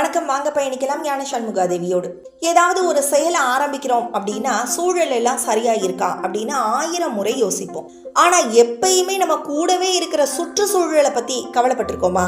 வணக்கம் வாங்க பயணிக்கலாம் ஞான சண்முகாதேவியோடு. ஏதாவது ஒரு செயலை ஆரம்பிக்கிறோம் அப்படின்னா சூழல் எல்லாம் சரியா இருக்கா அப்படின்னு ஆயிரம் முறை யோசிப்போம். ஆனா எப்பயுமே நம்ம கூடவே இருக்கிற சுற்றுச்சூழலை பத்தி கவலைப்பட்டிருக்கோமா?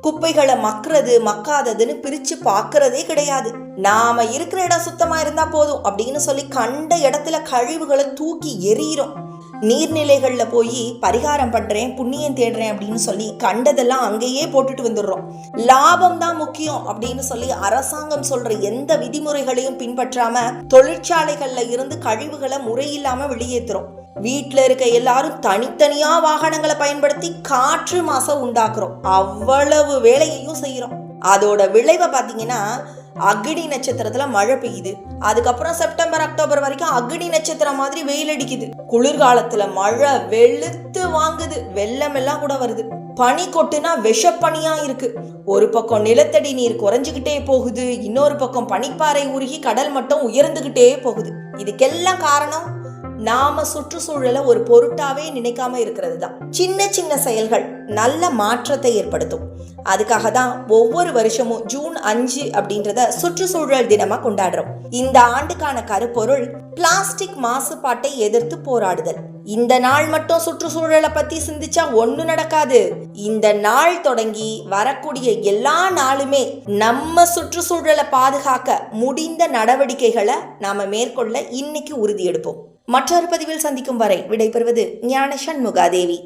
குப்பைகளை மக்கிறது மக்காததுன்னு பிரிச்சு பார்க்கறதே கிடையாது. நாம இருக்கிற இடம் சுத்தமா இருந்தா போதும் அப்படின்னு சொல்லி கண்ட இடத்துல கழிவுகளை தூக்கி எறிகிறோம் நீர்நிலைகள்ல போய் பரிகாரம் பண்றேன் புண்ணியம் தேடுறேன் அப்படின்னு சொல்லி கண்டதெல்லாம் அங்கேயே போட்டுட்டு வந்துடுறோம். லாபம் தான் முக்கியம் அப்படின்னு சொல்லி அரசாங்கம் சொல்ற எந்த விதிமுறைகளையும் பின்பற்றாம தொழிற்சாலைகள்ல இருந்து கழிவுகளை முறையில்லாம வெளியேற்றுறோம் வீட்டில் இருக்க எல்லாரும் தனித்தனியாக வாகனங்களை பயன்படுத்தி காற்று மாச உண்டாக்குறோம். அவ்வளவு வேலையையும் செய்கிறோம் அதோட விளைவை பார்த்தீங்கன்னா அக்னி நட்சத்திரத்தில் மழை பெய்யுது. அதுக்கப்புறம் செப்டம்பர் அக்டோபர் வரைக்கும் அக்னி நட்சத்திரம் மாதிரி வெயில் அடிக்குது. குளிர்காலத்தில் மழை வெளுத்து வாங்குது. வெள்ளம் எல்லாம் கூட வருது. பனி கொட்டுனா விஷப்பனியா இருக்கு. ஒரு பக்கம் நிலத்தடி நீர் குறைஞ்சுக்கிட்டே போகுது. இன்னொரு பக்கம் பனிப்பாறை உருகி கடல் மட்டம் உயர்ந்துகிட்டே போகுது. இதுக்கெல்லாம் காரணம் நாம சுற்றுச்சூழலை ஒரு பொருட்டாவே நினைக்காம இருக்கிறது தான் சின்ன சின்ன செயல்கள் நல்ல மாற்றத்தை ஏற்படுத்தும். அதுக்காக தான் ஒவ்வொரு வருஷமும் ஜூன் அஞ்சு அப்படின்றத சுற்றுச்சூழல் தினமா கொண்டாடுறோம். இந்த ஆண்டுக்கான கருப்பொருள் பிளாஸ்டிக் மாசுபாட்டை எதிர்த்து போராடுதல். இந்த நாள் மட்டும் சுற்றுச்சூழலை பத்தி சிந்திச்சா ஒண்ணு நடக்காது. இந்த நாள் தொடங்கி வரக்கூடிய எல்லா நாளுமே நம்ம சுற்றுச்சூழலை பாதுகாக்க முடிந்த நடவடிக்கைகளை நாம மேற்கொள்ள இன்னைக்கு உறுதி எடுப்போம் மற்றொரு பதிவில் சந்திக்கும் வரை விடைபெறுவது ஞான சண்முகாதேவி